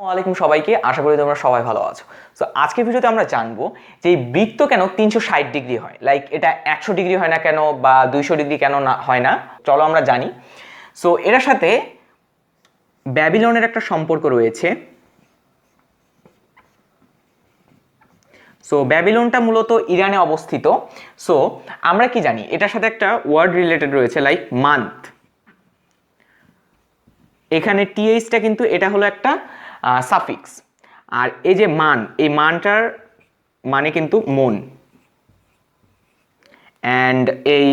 ওয়ালাইকুম সবাইকে। আশা করি তোমরা সবাই ভালো আছো। তো আজকে ভিডিওতে আমরা জানব যে এই বৃত্ত কেন তিনশো ষাট ডিগ্রি হয়? লাইক এটা একশো ডিগ্রি হয় না কেন বা দুইশো ডিগ্রি কেন না হয় না? চলো আমরা জানি। সো এটার সাথে ব্যাবিলনের একটা সম্পর্ক রয়েছে। সো ব্যাবিলনটা মূলত ইরানে অবস্থিত। সো আমরা কি জানি? এটার সাথে একটা ওয়ার্ড রিলেটেড রয়েছে লাইক মান্থ এখানে টিএইচটা কিন্তু এটা হলো একটা সাফিক্স আর এই যে মান, এই মানটার মানে কিন্তু মন। অ্যান্ড এই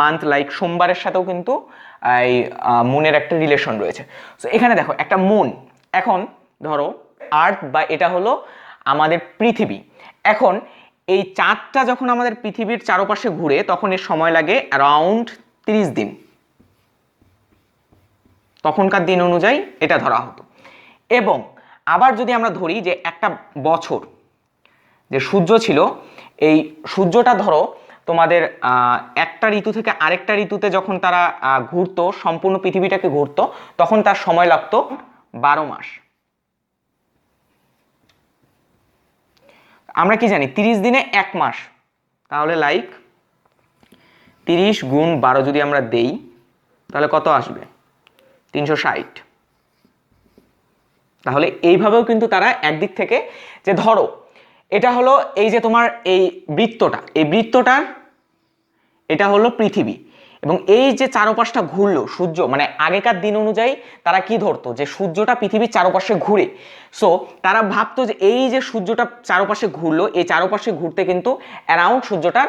মান্থ লাইক সোমবারের সাথেও কিন্তু এই মনের একটা রিলেশন রয়েছে। সো এখানে দেখো, একটা মন এখন ধরো আর্থ বা এটা হলো আমাদের পৃথিবী। এখন এই চাঁদটা যখন আমাদের পৃথিবীর চারপাশে ঘুরে, তখন এর সময় লাগে অ্যারাউন্ড তিরিশ দিন। তখনকার দিন অনুযায়ী এটা ধরা হতো। এবং আবার যদি আমরা ধরি যে একটা বছর, যে সূর্য ছিল, এই সূর্যটা ধরো তোমাদের একটা ঋতু থেকে আরেকটা ঋতুতে যখন তারা ঘুরতো, সম্পূর্ণ পৃথিবীটাকে ঘুরতো, তখন তার সময় লাগতো বারো মাস। আমরা কি জানি? তিরিশ দিনে এক মাস। তাহলে লাইক তিরিশ গুণ বারো যদি আমরা দেই, তাহলে কত আসবে? তিনশো ষাট। তাহলে এইভাবেও কিন্তু তারা একদিক থেকে যে ধরো, এটা হলো এই যে তোমার এই বৃত্তটা, এই বৃত্তটার এটা হলো পৃথিবী এবং এই যে চারপাশটা ঘুরলো, সূর্য মানে আগেকার দিন অনুযায়ী তারা কি ধরতো? যে সূর্যটা পৃথিবীর চারপাশে ঘুরে। সো তারা ভাবতো যে এই যে সূর্যটা চারপাশে ঘুরলো, এই চারপাশে ঘুরতে কিন্তু অ্যারাউন্ড সূর্যটার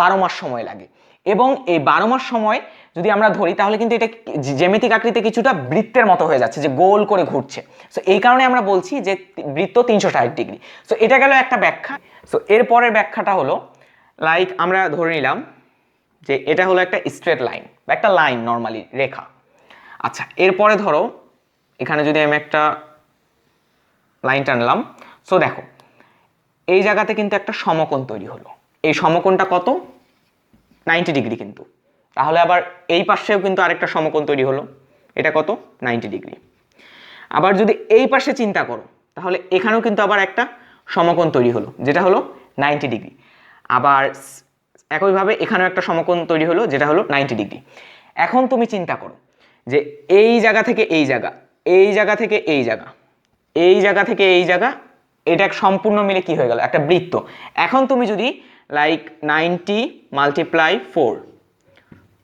বারো মাস সময় লাগে। এবং এই বারো মাস সময় যদি আমরা ধরি, তাহলে কিন্তু এটা জ্যামিতিক আকৃতি কিছুটা বৃত্তের মতো হয়ে যাচ্ছে, যে গোল করে ঘুরছে। সো এই কারণে আমরা বলছি যে বৃত্ত তিনশো ষাট ডিগ্রি। সো এটা গেল একটা ব্যাখ্যা। সো এরপরের ব্যাখ্যাটা হলো লাইক আমরা ধরে নিলাম যে এটা হলো একটা স্ট্রেট লাইন বা একটা লাইন নর্মালি রেখা। আচ্ছা এরপরে ধরো, এখানে যদি আমি একটা লাইন টানলাম সো দেখো, এই জায়গাতে কিন্তু একটা সমকোণ তৈরি হলো। এই সমকোণটা কত? নাইনটি ডিগ্রি কিন্তু। তাহলে আবার এই পাশেও কিন্তু আরেকটা সমকোণ তৈরি হলো। এটা কত? Ninety degree. আবার যদি এই পাশে চিন্তা করো, তাহলে এখানেও কিন্তু আবার একটা সমকোণ তৈরি হলো, যেটা হলো নাইনটি ডিগ্রি। আবার একইভাবে এখানেও একটা সমকোণ তৈরি হলো, যেটা হলো নাইনটি ডিগ্রি। এখন তুমি চিন্তা করো যে এই জায়গা থেকে এই জায়গা এই জায়গা থেকে এই জায়গা এই জায়গা থেকে এই জায়গা, এটা সম্পূর্ণ মিলে কি হয়ে গেল? একটা বৃত্ত। এখন তুমি যদি লাইক নাইনটি মাল্টিপ্লাই ফোর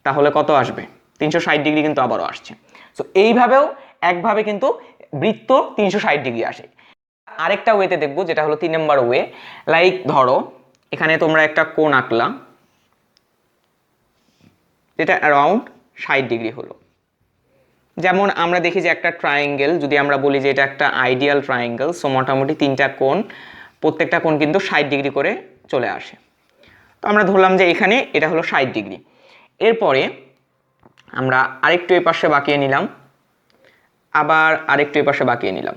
তাহলে কত আসবে? তিনশো ষাট ডিগ্রি কিন্তু আবারও আসছে। সো এইভাবেও একভাবে কিন্তু বৃত্ত তিনশো ষাট ডিগ্রি আসে। আরেকটা ওয়েতে দেখব, যেটা হলো তিন নম্বর ওয়ে লাইক ধরো, এখানে তোমরা একটা কোণ আঁকলা, যেটা অ্যারাউন্ড ষাট ডিগ্রি হলো। যেমন আমরা দেখি যে একটা ট্রায়াঙ্গেল যদি আমরা বলি যে এটা একটা আইডিয়াল ট্রায়াঙ্গেল সো মোটামুটি তিনটা কোণ, প্রত্যেকটা কোণ কিন্তু ষাট ডিগ্রি করে চলে আসে। তো আমরা ধরলাম যে এখানে এটা হলো ষাট ডিগ্রি। এরপরে আমরা আরেকটু এই পাশে বাঁকিয়ে নিলাম। আবার আরেকটু এই পাশে বাঁকিয়ে নিলাম।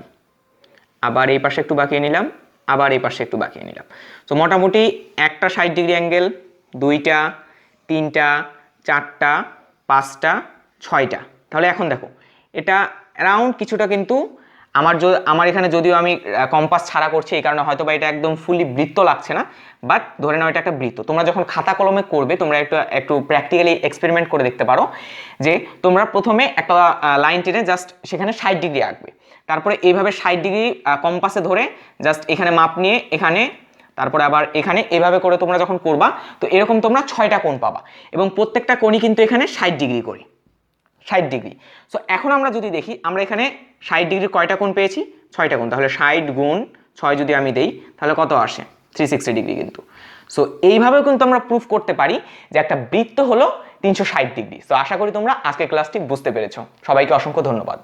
আবার এই পাশে একটু বাঁকিয়ে নিলাম। আবার এই পাশে একটু বাঁকিয়ে নিলাম। তো মোটামুটি একটা ষাট ডিগ্রি অ্যাঙ্গেল, দুইটা, তিনটা, চারটা, পাঁচটা, ছয়টা। তাহলে এখন দেখো, এটা অ্যারাউন্ড কিছুটা কিন্তু আমার আমার এখানে যদিও আমি কম্পাস ছাড়া করছি, এই কারণে হয়তো বা এটা একদম ফুলি বৃত্ত লাগছে না বাট ধরে নাও এটা একটা বৃত্ত। তোমরা যখন খাতা কলমে করবে, তোমরা একটু একটু প্র্যাকটিক্যালি এক্সপেরিমেন্ট করে দেখতে পারো যে তোমরা প্রথমে একটা লাইন টেনে জাস্ট সেখানে ষাট ডিগ্রি আঁকবে। তারপরে এইভাবে ষাট ডিগ্রি কম্পাসে ধরে জাস্ট এখানে মাপ নিয়ে এখানে, তারপরে আবার এখানে, এভাবে করে তোমরা যখন করবা, তো এরকম তোমরা ছয়টা কোণ পাবা। এবং প্রত্যেকটা কোণই কিন্তু এখানে ষাট ডিগ্রি করে। ষাট ডিগ্রি। সো এখন আমরা যদি দেখি, আমরা এখানে ষাট ডিগ্রি কয়টা কোণ পেয়েছি? ছয়টা কোণ। তাহলে ষাট গুণ ছয় যদি আমি দেই, তাহলে কত আসে? থ্রি সিক্সটি ডিগ্রি কিন্তু। সো এইভাবেও কিন্তু আমরা প্রুফ করতে পারি যে একটা বৃত্ত হলো তিনশো ষাট ডিগ্রি। সো আশা করি তোমরা আজকের ক্লাসটি বুঝতে পেরেছ। সবাইকে অসংখ্য ধন্যবাদ।